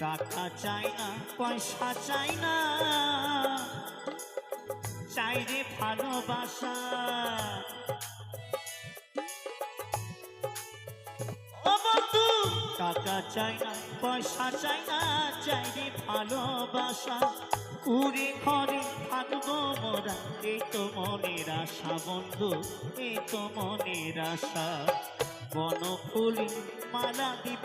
টাকা চাই না, পয়সা চাই না। চাই রে ভালোবাসা। টাকা চাই না, পয়সা চাই না, চাই রে ভালোবাসা। উড়ে ঘরে থাকব মোরা এই তো মনের আশা বন্ধু এই তো মনের আশা। বন ফুল মালা দিব